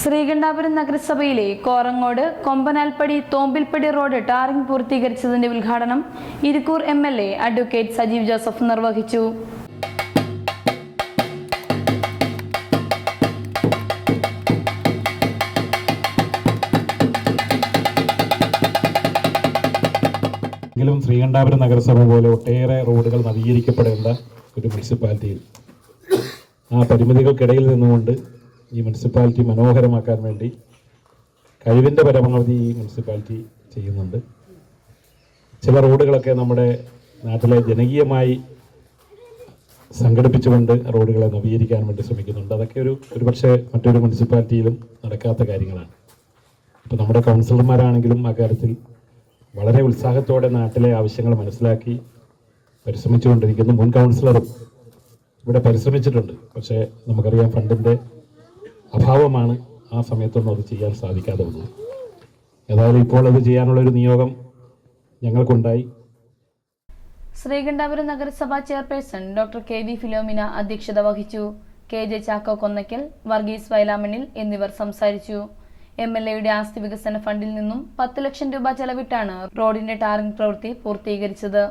ശ്രീകണ്ഠാപുരം നഗരസഭയിലെ കോറങ്ങോട് കൊമ്പനാൽപ്പടി തോമ്പിൽപ്പടി road tarring പൂർത്തീകരിച്ചതിന്റെ ഉദ്ഘാടനം Irikkur M L A advocate Sajeev Joseph നിർവഹിച്ചു. ശ്രീകണ്ഠാപുരം നഗരസഭ പോലെ ഒട്ടേറെ റോഡുകൾ നവീകരിക്കപ്പെടേണ്ട ഒരു മുനിസിപ്പാലിറ്റിയിൽ ആ പരിമിതികൾക്കിടയിൽ നിന്നുകൊണ്ട് ഈ മുനിസിപ്പാലിറ്റി മനോഹരമാക്കാൻ വേണ്ടി കഴിവിന്റെ പരമാവധി ഈ മുനിസിപ്പാലിറ്റി ചെയ്യുന്നുണ്ട്. ചില റോഡുകളൊക്കെ നമ്മുടെ നാട്ടിലെ ജനകീയമായി സംഘടിപ്പിച്ചുകൊണ്ട് റോഡുകളെ നവീകരിക്കാൻ വേണ്ടി ശ്രമിക്കുന്നുണ്ട്. അതൊക്കെ ഒരു ഒരുപക്ഷെ മറ്റൊരു മുനിസിപ്പാലിറ്റിയിലും നടക്കാത്ത കാര്യങ്ങളാണ്. ഇപ്പോൾ നമ്മുടെ കൗൺസിലർമാരാണെങ്കിലും അക്കാര്യത്തിൽ വളരെ ഉത്സാഹത്തോടെ നാട്ടിലെ ആവശ്യങ്ങൾ മനസ്സിലാക്കി പരിശ്രമിച്ചുകൊണ്ടിരിക്കുന്നു. മുൻ കൗൺസിലറും ഇവിടെ പരിശ്രമിച്ചിട്ടുണ്ട്. പക്ഷേ നമുക്കറിയാം ഫണ്ടിന്റെ അഭാവമാണ് ആ സമയത്തൊന്നും അത് ചെയ്യാൻ സാധിക്കാതെ വന്നത്. ഏതായാലും ഇപ്പോൾ അത് ചെയ്യാനുള്ള ഒരു നിയോഗം ഞങ്ങൾക്കുണ്ടായി. ശ്രീകണ്ഠാപുരം നഗരസഭാ chairperson doctor K V Philomina അധ്യക്ഷത വഹിച്ചു. കെ ജെ ചാക്കോ കൊന്നക്കൽ വർഗീസ് വയലാമണ്ണിൽ എന്നിവർ സംസാരിച്ചു. എം എൽ എയുടെ ആസ്തി വികസന ഫണ്ടിൽ നിന്നും പത്ത് ലക്ഷം രൂപ ചെലവിട്ടാണ് റോഡിന്റെ ടാറിംഗ് പ്രവൃത്തി പൂർത്തീകരിച്ചത്.